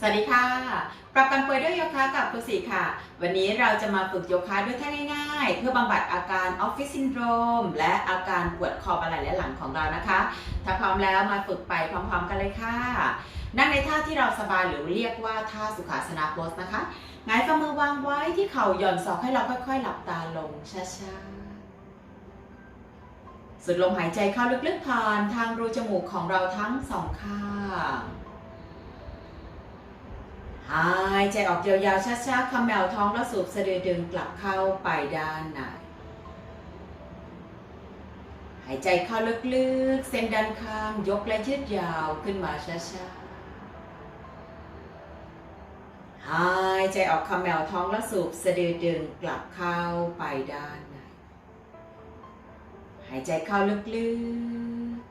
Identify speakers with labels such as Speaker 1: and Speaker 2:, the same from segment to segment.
Speaker 1: สวัสดีค่ะ ปรับกันป่วยด้วยโยคะกับครูสีค่ะ วันนี้เราจะมาฝึกโยคะด้วยท่าง่าย ๆ เพื่อบำบัดอาการออฟฟิศซินโดรมและอาการปวดคอบ่าไหล่และหลังของเรานะคะ ถ้าพร้อมแล้วมาฝึกไปพร้อมๆกันเลยค่ะ นั่งในท่าที่เราสบายหรือเรียกว่าท่าสุขาสนาโพสนะคะหงายฝ่ามือวางไว้ที่เข่าหย่อนศอกให้เราค่อยๆ หลับตาลงช้าๆสุดลมหายใจเข้าลึกๆผ่านทางรูจมูกของเราทั้งสองข้าง หายใจออกยาวๆช้าๆคำแมวท้องแล้วสูบสะดือดึงกลับเข้าไปด้านในหายใจเข้าลึกๆ เส้นด้านข้างยกและยืดยาวขึ้นมาช้าๆหายใจออกคำแมวท้องแล้วสูบสะดือดึงกลับเข้าไปด้านในหายใจเข้าลึกๆ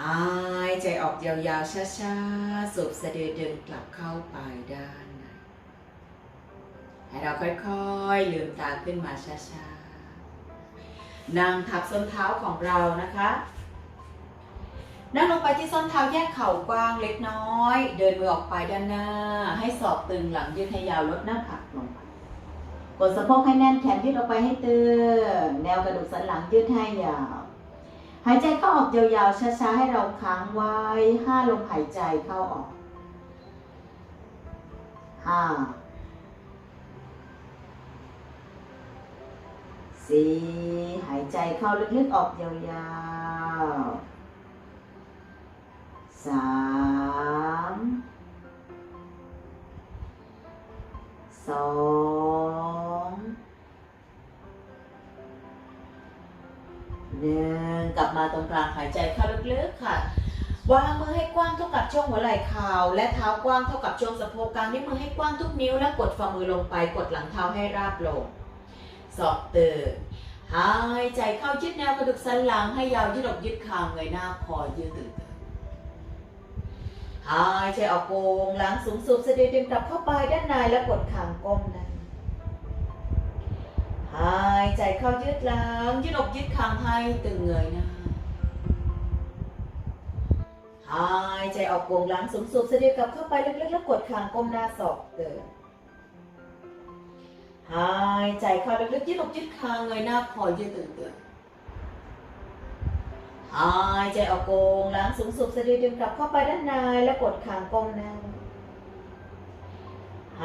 Speaker 1: หาย ใจออกยาวๆ ช้าๆ สูบสะดือดึงกลับเข้าไปด้านในให้เราค่อยๆ ลืมตาขึ้นมาช้าๆ นั่งทับส้นเท้าของเรานะคะ นั่งลงไปที่ส้นเท้าแยกเข่ากว้างเล็กน้อย เดินมือออกไปด้านหน้า ให้ศอกตึงหลังยืดให้ยาวลดหน้าผากลงไปกดสะโพกให้แน่นแขนยืดออกไปให้ตึง แนวกระดูกสันหลังยืดให้ยาว หายใจเข้าออกยาวๆ ช้าๆ ให้เราค้างไว้ ห้าลมหายใจเข้าออกห้าสี่หายใจเข้าลึกๆ ออกยาวๆสามสอง หนึ่งกลับมาตรงกลางหายใจเข้าลึกๆค่ะ วางมือให้กว้างเท่ากับช่วงหัวไหล่เข่าและเท้ากว้างเท่ากับช่วงสะโพกกลางนิ้วมือให้กว้างทุกนิ้วและกดฝ่ามือลงไปกดหลังเท้าให้ราบลงศอกตื่นหายใจเข้ายืดแนวกระดูกสันหลังให้ยาวยืดอกยืดคางเงยหน้าคอยืดตื่นหายใจออกโกงหลังสูงสุดสะดือดึงกลับเข้าไปด้านในและกดคางก้มได้ หายใจเข้ายืดหลังยืดอกยืดคางให้ตึงเงยหน้าหายใจออกโกงหลังสูงสุดสะดือกลับเข้าไปลึกๆแล้วกดคางก้มหน้าศอกเดินหายใจเข้าลึกๆยืดอกยืดคางเงยหน้าคอยืดตื่นเตือนหายใจออกโกงหลังสูงสุดสะดือดึงกลับเข้าไปด้านในแล้วกดคางก้มหน้า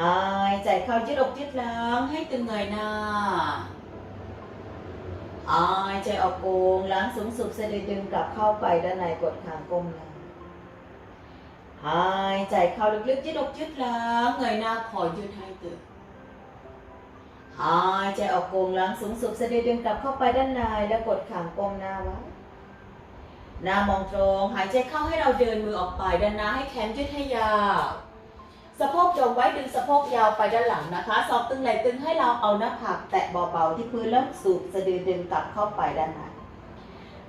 Speaker 1: หายใจเข้ายืดอกยืดหลังให้ตึงเงยหน้าหายใจออกโกงหลังสูงสุดสะดือดึงกลับเข้าไปด้านในกดคางก้มหน้าหายใจเข้าลึกๆยืดอกยืดหลังเงยหน้าคอยืดให้ตื่นหายใจออกโกงหลังสูงสุดสะดือดึงกลับเข้าไปด้านในแล้วกดขางก้มหน้าไว้หน้ามองตรง หายใจเข้าให้เราเดินมือออกไปด้านหน้าให้แขนยืดให้ยาว สะโพกตรงไว้ดึงสะโพกยาวไปด้านหลังนะคะศอกตึงไหล่ตึงให้เราเอาหน้าผากแตะเบาๆที่พื้นแล้วสูบสะดือดึงกลับเข้าไปด้านใน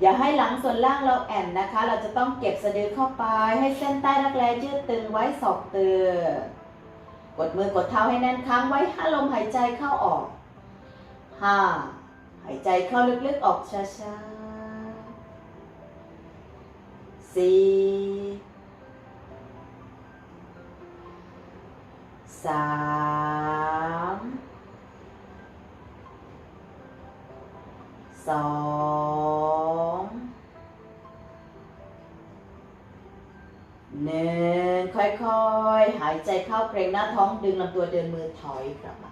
Speaker 1: อย่าให้หลังส่วนล่างเราแอนนะคะ เราจะต้องเก็บสะดือเข้าไปให้เส้นใต้รักแร้ยืดตึงไว้ศอกตึงกดมือกดเท้าให้แน่นค้างไว้ห้าลมหายใจเข้าออกห้าหายใจเข้าลึกๆออกช้าๆสี่ สามสองหนึ่งค่อยๆ หายใจเข้าเกรงหน้าท้องดึงลำตัวเดินมือถอยกลับมา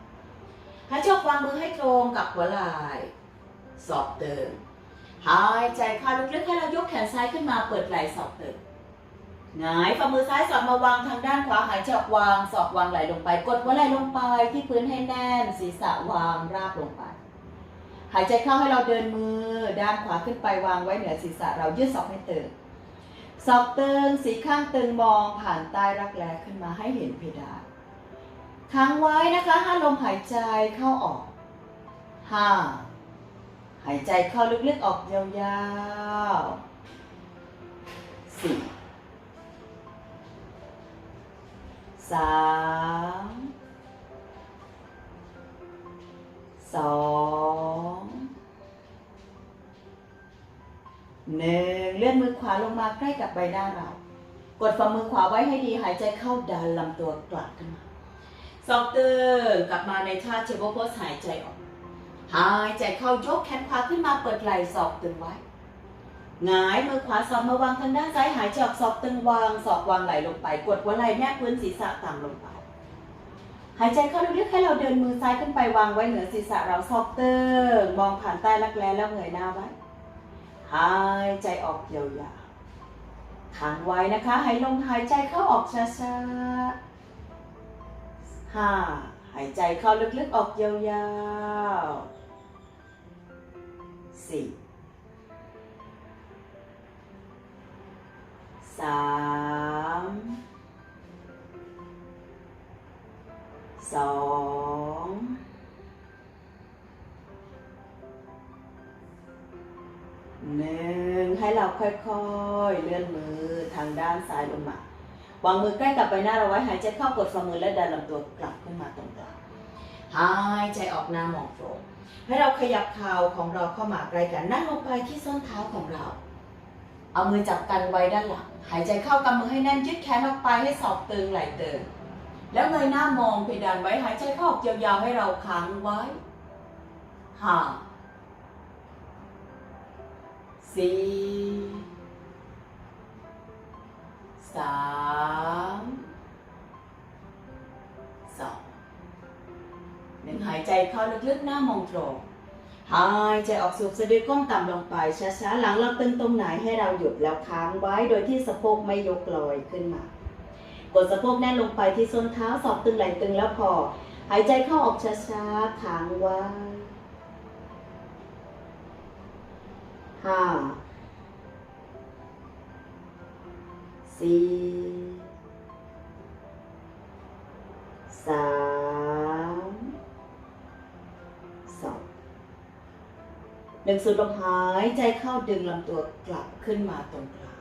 Speaker 1: หายใจออกวางมือให้ตรงกับหัวไหล่สอบเติมหายใจเข้าลึกๆให้เรายกแขนซ้ายขึ้นมาเปิดไหล่สอบเติม หงายฝ่ามือซ้ายสอดมาวางทางด้านขวาหายใจออกวางสอบวางไหลลงไป กดหัวไหล่ลงไปที่พื้นให้แน่น ศีรษะวางราบลงไป หายใจเข้าให้เราเดินมือ ด้านขวาขึ้นไปวางไว้เหนือศีรษะเรายืดศอกให้ตึงศอกตึงสีข้างตึงมองผ่านใต้รักแร้ขึ้นมาให้เห็นเพดานค้างไว้นะคะห้าลมหายใจเข้าออกห้าหายใจเข้าลึกๆออกยาวๆสี่ สามสองหนึ่งเลื่อนมือขวาลงมาใกล้กับใบหน้าเรา กดฝ่ามือขวาไว้ให้ดีหายใจเข้าดันลำตัวกลับขึ้นมาศอกตึงกลับมาในท่าเชโบโพสหายใจออก หายใจเข้ายกแขนขวาขึ้นมาเปิดไหล่ศอกตึงไว้ หงายมือขวาสอบมาวางทางด้านซ้ายหายใจออกศอกตึงวางศอกวางไหลลงไป กดหัวไหล่แนบพื้นศีรษะต่ำลงไป หายใจเข้าลึกๆให้เราเดินมือซ้ายขึ้นไปวางไว้เหนือศีรษะเราศอกตึงมองผ่านใต้รักแร้แล้วเงยหน้าไว้หายใจออกยาวๆค้างไว้นะคะให้ลมหายใจเข้าออกช้าๆห้าหายใจเข้าลึกๆออกยาวๆสี่ สามสองหนึ่งให้เราค่อยๆ เลื่อนมือทางด้านซ้ายลงมาวางมือใกล้กับใบหน้าเราไว้หายใจเข้ากดฝ่ามือและดันลำตัวกลับขึ้นมาตรงกลางหายใจออกหน้ามองตรงให้เราขยับเข่าของเราเข้ามาใกล้กันนั่งลงไปที่ส้นเท้าของเรา เอามือจับกันไว้ด้านหลัง หายใจเข้ากำมือให้แน่นยืดแขนออกไปให้ศอกตึงไหล่ตึง แล้วเงยหน้ามองเพดานไว้หายใจเข้าออกยาวๆให้เราค้างไว้ห้าสี่สามสองหนึ่งหายใจเข้าลึกๆหน้ามองตรง หายใจออกสูบสะดือก้มต่ำลงไป ช้าๆ หลังเราตึงตรงไหนให้เราหยุดแล้วค้างไว้โดยที่สะโพกไม่ยกลอยขึ้นมากดสะโพกแน่นลงไปที่ส้นเท้าสอบตึงไหล่ตึงแล้วพอ หายใจเข้าออกช้าๆค้างไว้ห้าสี่สาม หนึ่งสูดลมหายใจเข้าดึงลำตัวกลับขึ้นมาตรงกลาง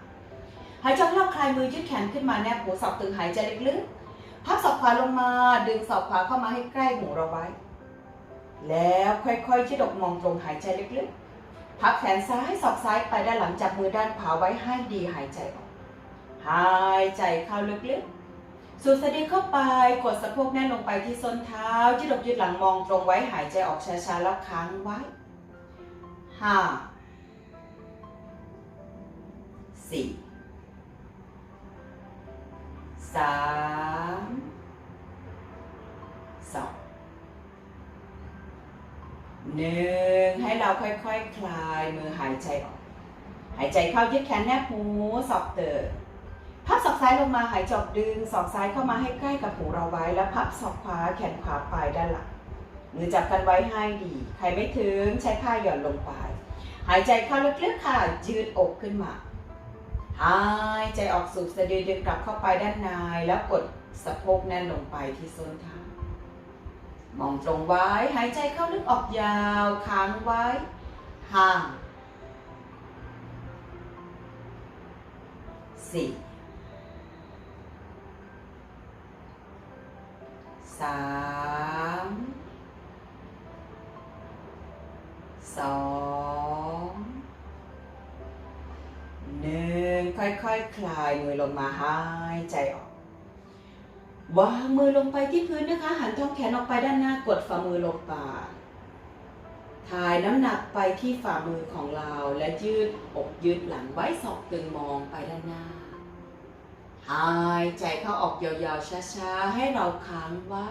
Speaker 1: หายใจเข้าคลายมือยืดแขนขึ้นมาแนบหูศอกตึงหายใจลึกๆพับศอกขวาลงมา ดึงศอกขวาเข้ามาให้ใกล้หูเราไว้ แล้วค่อยๆชิดอกมองตรงหายใจลึกๆ พับแขนซ้ายศอกซ้ายไปด้านหลังจับมือด้านขวาไว้ให้ดีหายใจออกหายใจเข้าลึกๆ สูดสะดือเข้าไปกดสะโพกแน่นลงไปที่ส้นเท้ายืดอกยืดหลังมองตรงไว้หายใจออกช้าๆแล้วค้างไว้ ห้าสี่สามสองหนึ่งให้เราค่อยๆคคลายมือหายใจออก หายใจเข้ายืดแขนแนบหูศอกเติร์พับศอกซ้ายลงมาหายจออกดึงศอกซ้ายเข้ามาให้ใกล้กับหูเราไว้ แล้วพับศอกขวาแขนขวาไปด้านหลัง มือจับกันไว้ให้ดี ใครไม่ถึงใช้ผ้าหย่อนลงไป หายใจเข้าลึกๆค่ะ ยืดอกขึ้นมา หายใจออกสูบสะดือดึงกลับเข้าไปด้านในแล้วกดสะโพกแน่นลงไปที่ส้นเท้ามองตรงไว้ หายใจเข้าลึกออกยาวค้างไว้ ห่างสี่สาม สองหนึ่งค่อยๆคคลายมือลงมาหายใจออกวางมือลงไปที่พื้นนะคะ หันท้องแขนออกไปด้านหน้ากดฝ่ามือลงไปถ่ายน้ำหนักไปที่ฝ่ามือของเราและยืดอกยืดหลังไว้ศอกตึงมองไปด้านหน้า หายใจเข้าออกยาวๆช้าๆ ให้เราค้างไว้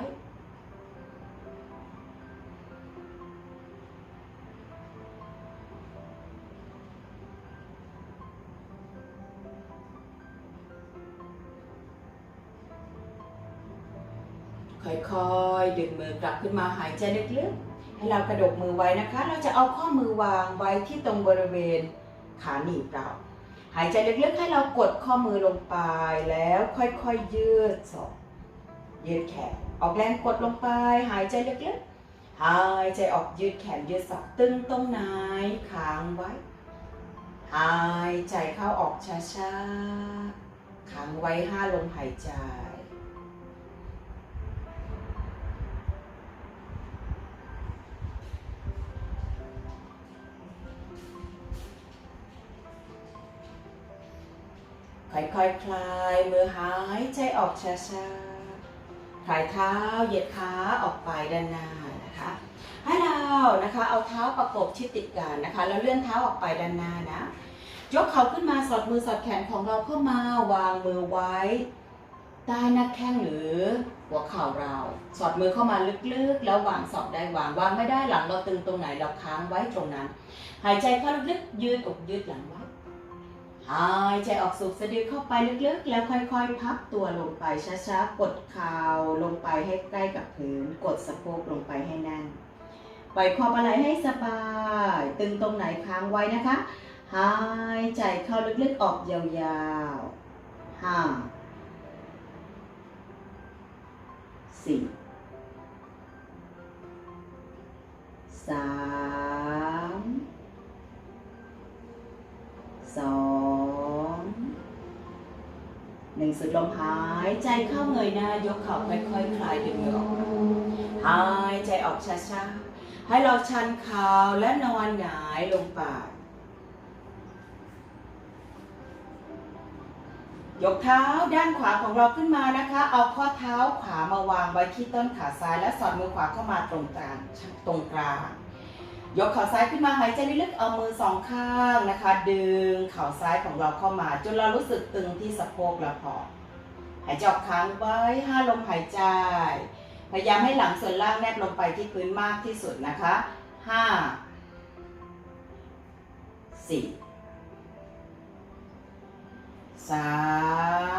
Speaker 1: ค่อยๆ ดึงมือกลับขึ้นมาหายใจลึกๆ ให้เรากระดกมือไว้นะคะ เราจะเอาข้อมือวางไว้ที่ตรงบริเวณขาหนีบเรา หายใจลึกๆ ให้เรากดข้อมือลงไปแล้วค่อยๆ ยืดศอกยืดแขน ออกแรงกดลงไป หายใจลึกๆ หายใจออกยืดแขนยืดศอกตึงตรงไหนค้างไว้ หายใจเข้าออกช้าๆ ค้างไว้ห้าลมหายใจ ค่อยๆคคลายมือหายใจออกช้าๆคลายเท้าเหยียดขาออกไปด้านหน้านะคะ ให้เรานะคะเอาเท้าประกบชิดติดกันนะคะ แล้วเลื่อนเท้าออกไปด้านหน้านะ ยกเข่าขึ้นมาสอดมือสอดแขนของเราเข้ามาวางมือไว้ใต้หน้าแข้งหรือหัวเข่าเรา สอดมือเข้ามาลึกๆ แล้ววางสอดได้วางวางไม่ได้หลังเราตึงตรงไหนเราค้างไว้ตรงนั้น หายใจเข้าลึกๆยืดอกยืดหลังไว้ หายใจออกสูบสะดือเข้าไปลึกๆ แล้วค่อยๆ พับตัวลงไปช้าๆ กดเข่าลงไปให้ใกล้กับพื้น กดสะโพกลงไปให้แน่น ปล่อยคออะไรให้สบาย ตึงตรงไหนค้างไว้นะคะ หายใจเข้าลึกๆ ออกยาวๆห้าสี่สาม สุดลมหายใจเข้าเงยหน้ายกเข่าค่อยๆคคลายดึงมือออกมาหายใจออกช้าๆ ให้เราชันเข่าและนอนหงายลงไปยกเท้าด้านขวาของเราขึ้นมานะคะ เอาข้อเท้าขวามาวางไว้ที่ต้นขาซ้ายและสอดมือขวาเข้ามาตรงกลางตรงกลาง ยกเข่าซ้ายขึ้นมาหายใจลึกๆเอามือสองข้างนะคะ ดึงเข่าซ้ายของเราเข้ามา จนเรารู้สึกตึงที่สะโพกและพอหายใจออกค้างไว้ห้าลมหายใจ พยายามให้หลังส่วนล่างแนบลงไปที่พื้นมากที่สุดนะคะห้าสี่สาม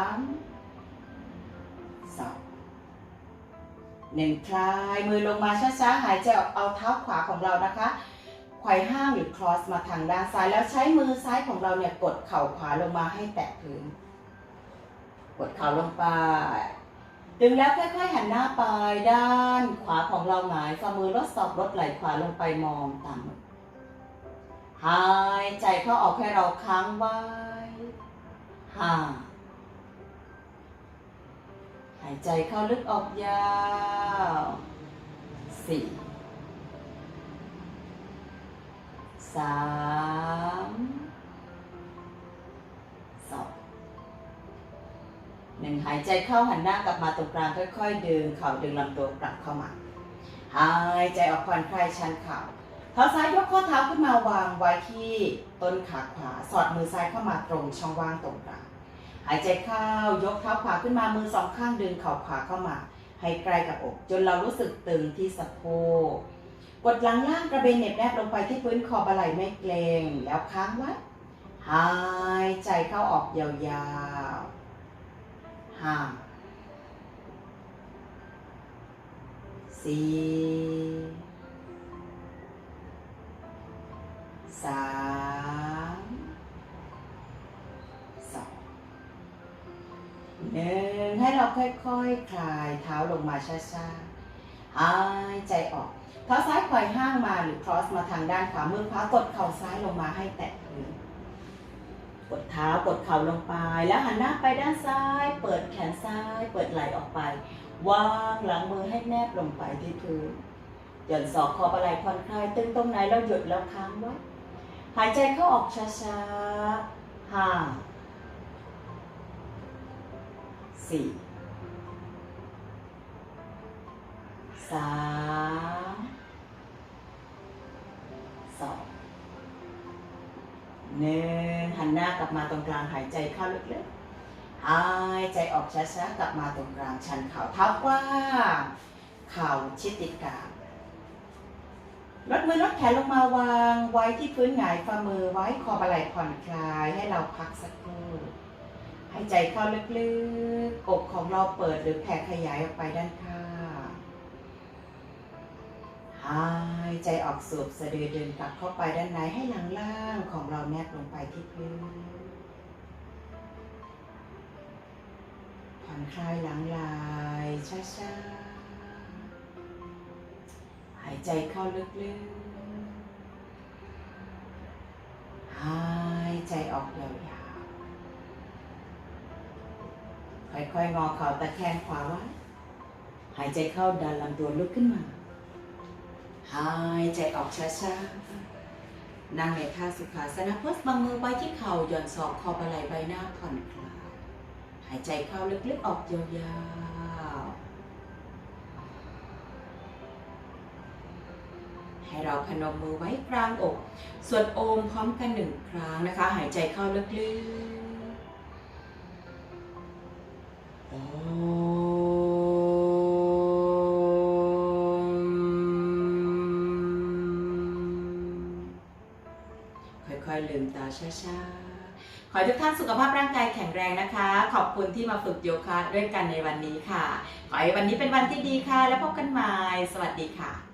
Speaker 1: หนึ่งคลายมือลงมาช้าๆ หายใจออกเอาเท้าขวาของเรานะคะไขว่ห้างหรือครอสมาทางด้านซ้าย แล้วใช้มือซ้ายของเราเนี่ยกดเข่าขวาลงมาให้แตะพื้น กดเข่าลงไป ดึงแล้วค่อยๆหันหน้าไปด้านขวาของเราหงายฝ่ามือลดศอกลดไหล่ขวาลงไปมองต่ำหายใจเข้าออกให้เราค้างไว้ห้าายใจเข้าลึกออกยาวสี่สามสองหนึ่งหายใจเข้าหันหน้ากลับมาตรงกลางค่อยๆ ดึงเข่าดึงลำตัวกลับเข้ามา หายใจออกผ่อนคลายชันเข่าเท้าซ้ายยกข้อเท้าขึ้นมาวางไว้ที่ต้นขาขวา สอดมือซ้ายเข้ามาตรงช่องว่างตรงกลาง หายใจเข้ายกเท้าขวาขึ้นมามือสองข้างดึงเข่าขวาเข้ามาให้ใกล้กับอก จนเรารู้สึกตึงที่สะโพกกดหลังล่างกระเบนเน็บแนบลงไปที่พื้นคอบะไหล่ไม่เกรงแล้วค้างไว้หายใจเข้าออกยาวๆห้าสี่สาม หนึ่งให้เราค่อยๆคคลายเท้าลงมาช้าๆหายใจออกเท้าซ้ายปล่อยห้างมาหรือครอสมาทางด้านขวามือขวากดเข่าซ้ายลงมาให้แตะพื้นกดเท้ากดเข่าลงไป แล้วหันหน้าไปด้านซ้าย เปิดแขนซ้าย เปิดไหล่ออกไป วางหลังมือให้แนบลงไปที่พื้นหย่อนศอกคอปลายผ่อนคลายตึงตรงไหนเราหยุดแล้วค้างไว้หายใจเข้าออกช้าๆห้า สี่สามสองหนึ่งหันหน้ากลับมาตรงกลางหายใจเข้าลึกๆหายใจออกช้าๆกลับมาตรงกลางชันเข่าเท้ากว้างเข่าชิดติดกันลดมือลดแขนลงมาวางไว้ที่พื้นหงายฝ่ามือไว้คอบ่าไหล่ผ่อนคลายให้เราพักสักครู่ หายใจเข้าลึกๆอกของเราเปิดหรือแผ่ขยายออกไปด้านข้าง หายใจออกสูบสะดือเดินกลับเข้าไปด้านในให้หลังล่างของเราแนบลงไปที่พื้นผ่อนคลายหลังไหลช้าๆ หายใจเข้าลึกๆ หายใจออกยาวๆ ค่อยๆงอเข่าตะแคงขวาไว้ หายใจเข้าดันลำตัวลุกขึ้นมา หายใจออกช้าๆ นั่งในท่าสุขาสนะโพสบางมือไว้ที่เข่าหย่อนศอกคอปลายใบหน้าผ่อนคลาย หายใจเข้าลึกๆออกยาวๆ ให้เราพนมมือไว้กลางอกสวดโอมพร้อมกันหนึ่งครั้งนะคะ หายใจเข้าลึกๆ ค่อยๆลืมตาช้าๆ ขอให้ทุกท่านสุขภาพร่างกายแข็งแรงนะคะ ขอบคุณที่มาฝึกโยคะด้วยกันในวันนี้ค่ะ ขอให้วันนี้เป็นวันที่ดีค่ะ แล้วพบกันใหม่ สวัสดีค่ะ